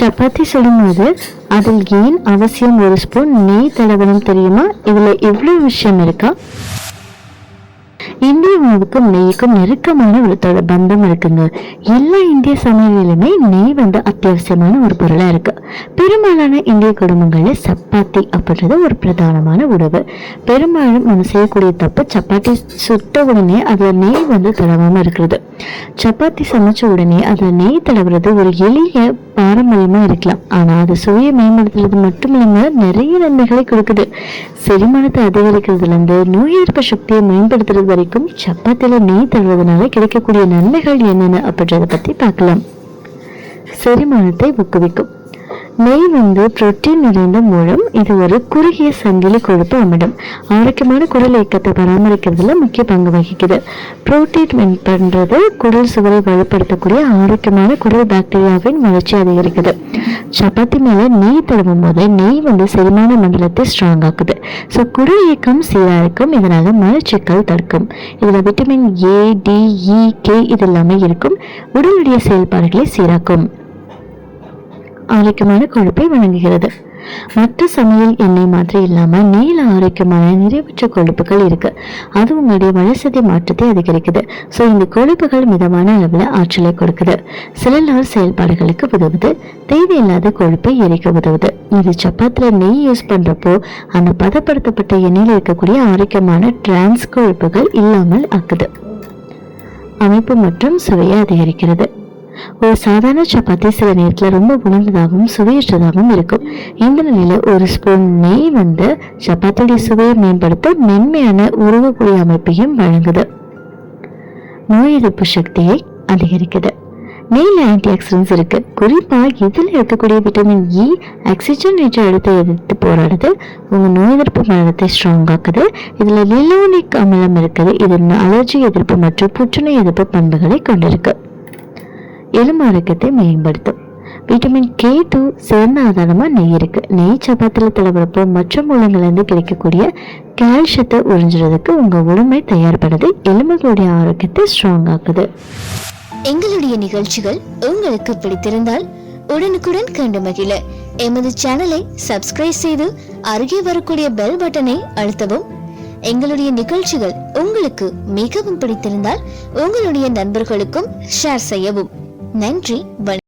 சப்பாத்தி சுடும்போது அதில் ஏன் அவசியம் ஒரு ஸ்பூன் நெய் தடவணும் தெரியுமா? இதில் இவ்வளோ விஷயம் இருக்கா? இந்திய உணவுக்கும் நெய்க்கும் நெருக்கமான ஒரு தொட பந்தம் இருக்குங்க. எல்லா இந்திய சமையலிலுமே நெய் வந்து அத்தியாவசியமான ஒரு பொருளாக இருக்கு. பெரும்பாலான இந்திய குடும்பங்களில் சப்பாத்தி அப்படின்றது ஒரு பிரதானமான உணவு. பெரும்பாலும் நம்ம செய்யக்கூடிய தப்பு சப்பாத்தி சுட்ட உடனே அதில் நெய் வந்து தடவாமல் இருக்கிறது. சப்பாத்தி சமைச்ச உடனே அதில் நெய் தடவுறது ஒரு எளிய பாரம்பரியமா இருக்கலாம். ஆனால் அது சுவையை மேம்படுத்துறது மட்டும் இல்லாமல் நிறைய நன்மைகளை கொடுக்குது. செரிமானத்தை அதிகரிக்கிறதுல இருந்து நோய் எதிர்ப்பு சக்தியை மேம்படுத்துறது வரைக்கும் சப்பாத்தியில நெய் தருவதனால கிடைக்கக்கூடிய நன்மைகள் என்னென்ன அப்படின்றத பத்தி பார்க்கலாம். செரிமானத்தை ஊக்குவிக்கும். நெய் வந்து புரோட்டீன் நிறைந்த மூலம் இது ஒரு குறுகிய சங்கிலி கொழுப்பு அமிடம் ஆரோக்கியமான குடல் இயக்கத்தை பராமரிக்கிறதுல முக்கிய பங்கு வகிக்குது. புரோட்டீன் பண்ணுறது குடல் சுவரை வலுப்படுத்தக்கூடிய ஆரோக்கியமான குடல் பாக்டீரியாவின் வளர்ச்சி அதிகரிக்குது. சப்பாத்தி மேலே நெய் தடவும் போது நெய் வந்து செரிமான மண்டலத்தை ஸ்ட்ராங் ஆக்குது. ஸோ குடல் இயக்கம் சீராக இருக்கும். இதனால் மலச்சிக்கல் தடுக்கும். இதில் vitamin A D E K இது எல்லாமே இருக்கும். உடலுடைய செயல்பாடுகளை சீராக்கும். ஆரோக்கியமான கொழுப்பை வழங்குகிறது. மற்ற சமையல் எண்ணெய் மாதிரி இல்லாம நீல ஆரோக்கியமான நிறைவுற்ற கொழுப்புகள் இருக்கு. அது உங்களுடைய வளர்ச்சிதை மாற்றத்தை அதிகரிக்குது. ஸோ இந்த கொழுப்புகள் மிதமான அளவில் ஆற்றலை கொடுக்குது. செல்லுலார் செயல்பாடுகளுக்கு உதவுது. தேவையில்லாத கொழுப்பை எரிக்க உதவுது. இது சப்பாத்தில நெய் யூஸ் பண்றப்போ அந்த பதப்படுத்தப்பட்ட எண்ணெயில் இருக்கக்கூடிய ஆரோக்கியமான டிரான்ஸ் கொழுப்புகள் இல்லாமல் ஆக்குது. அமைப்பு மற்றும் சுவையை அதிகரிக்கிறது. ஒரு சாதாரண சப்பாத்தி சில நேரத்தில் ரொம்ப உணர்ந்ததாகவும் சுவையற்றதாகவும் இருக்கும். இந்த நிலையில் ஒரு ஸ்பூன் நெய் வந்து சப்பாத்தியுடைய சுவையை மேம்படுத்த மென்மையான உருவக்கூடிய அமைப்பையும் வழங்குது. நோய் எதிர்ப்பு சக்தியை அதிகரிக்குது. நெய்ல ஆன்டி ஆக்சிடென்ட்ஸ் இருக்கு. குறிப்பா இதில் இருக்கக்கூடிய விட்டமின் இ ஆக்சிஜனேற்ற எடுத்து எதிர்த்து போராடுது. உங்க நோய் எதிர்ப்பு மரணத்தை ஸ்ட்ராங் ஆக்குது. இதுல லிலோனிக் அமிலம் இருக்குது. இது அலர்ஜி எதிர்ப்பு மற்றும் புற்றுநோய் எதிர்ப்பு பண்புகளை கொண்டிருக்கு. எலும்பு ஆரோக்கியத்தை மேம்படுத்தும். விட்டமின் கே டூ சேர்ந்த ஆதாரமாக நெய் இருக்குது நெய் சப்பாத்தில் தடவுறப்போ மற்ற மூலங்கள்லேருந்து கிடைக்கக்கூடிய கால்சியத்தை உறிஞ்சுறதுக்கு உங்கள் உடம்பை தயார்படுது எலும்புகளுடைய ஆரோக்கியத்தை ஸ்ட்ராங் ஆக்குது. எங்களுடைய நிகழ்ச்சிகள் உங்களுக்கு பிடித்திருந்தால் உடனுக்குடன் கண்டு மகிழ. எமது சேனலை சப்ஸ்கிரைப் செய்து அருகே வரக்கூடிய பெல் பட்டனை அழுத்தவும். எங்களுடைய நிகழ்ச்சிகள் உங்களுக்கு மிகவும் பிடித்திருந்தால் உங்களுடைய நண்பர்களுக்கும் ஷேர் செய்யவும். நன்றி வணக்கம்.